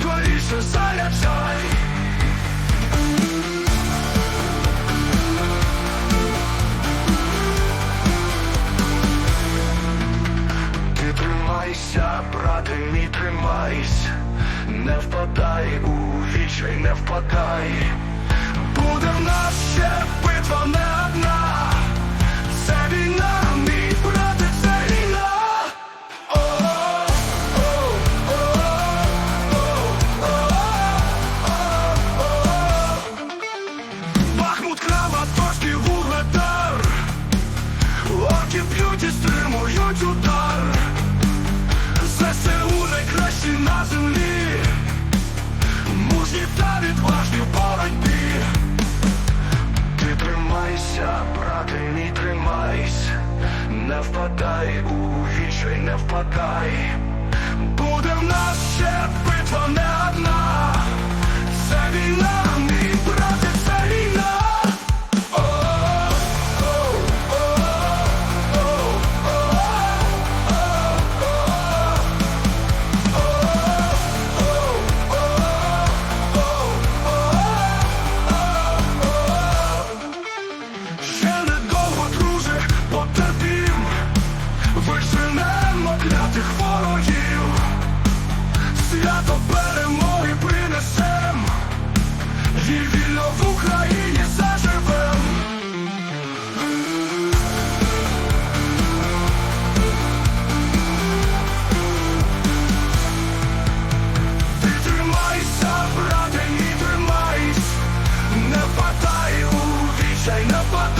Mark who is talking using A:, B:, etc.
A: Скоріше заряджай Ти тримайся, брате, мій тримайсь, не впадай у вічай, не впадай. Буде в нас ще битва не одна. Орки б'ють і стримують удар. ЗСУ найкращі на землі. Мужні та відважні в боротьбі. Ти тримайся, брате, мій тримайся. Не впадай у вічай, не впадай. Буде в нас ще битва не одна свято перемоги принесем, і вільно в Україні заживем. Ти тримайся, брате, не тримайся, не падай у вічай, не падай.